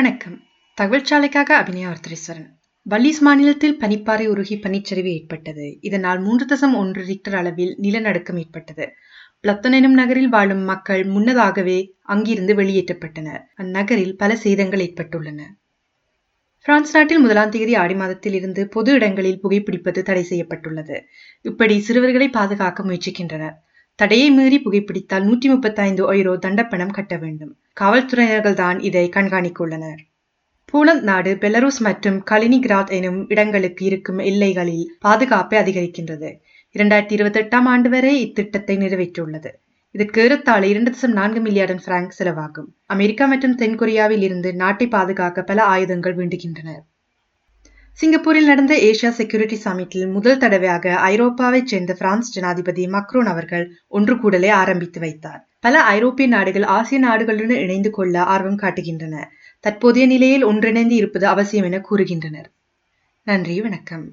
வணக்கம். தகவல்சாலைக்காக அபிநயா அர்த்தரீஸ்வரன். பல்லீஸ் மாநிலத்தில் பனிப்பாறை உருகி பனிச்சரிவு ஏற்பட்டது. இதனால் மூன்று தசம் ஒன்று ரிக்டர் அளவில் நிலநடுக்கம் ஏற்பட்டது. பிளத்தன் எனும் நகரில் வாழும் மக்கள் முன்னதாகவே அங்கிருந்து வெளியேற்றப்பட்டனர். அந்நகரில் பல சேதங்கள் ஏற்பட்டுள்ளன. பிரான்ஸ் நாட்டில் முதலாம் தேதி ஆடி மாதத்தில் இருந்து பொது இடங்களில் புகைப்பிடிப்பது தடை செய்யப்பட்டுள்ளது. இப்படி சிறுவர்களை பாதுகாக்க முயற்சிக்கின்றனர். தடையை மீறி புகைப்பிடித்தால் நூற்றி முப்பத்தைந்து ஐரோ தண்டப்பணம் கட்ட வேண்டும். காவல்துறையினர்கள் தான் இதை கண்காணிக்க போலந்த் நாடு பெலரூஸ் மற்றும் கலினிகிராத் எனும் இடங்களுக்கு இருக்கும் எல்லைகளில் பாதுகாப்பை அதிகரிக்கின்றது. இரண்டாயிரத்தி இருபத்தி எட்டாம் ஆண்டு வரை இத்திட்டத்தை நிறைவேற்றியுள்ளது. இதற்கு ஏறத்தாழ இரண்டு தசம் நான்கு மில்லியன் பிராங்க் செலவாகும். அமெரிக்கா மற்றும் தென்கொரியாவில் இருந்து நாட்டை பாதுகாக்க பல ஆயுதங்கள் வேண்டுகின்றன சிங்கப்பூரில் நடந்த ஏசியா செக்யூரிட்டி சமிட்டில் முதல் தடவையாக ஐரோப்பாவைச் சேர்ந்த பிரான்ஸ் ஜனாதிபதி மக்ரோன் அவர்கள் ஒன்று கூடலை ஆரம்பித்து வைத்தார். பல ஐரோப்பிய நாடுகள் ஆசிய நாடுகளுடன் இணைந்து கொள்ள ஆர்வம் காட்டுகின்றன. தற்போதைய நிலையில் ஒன்றிணைந்து இருப்பது அவசியம் என கூறுகின்றனர். நன்றி வணக்கம்.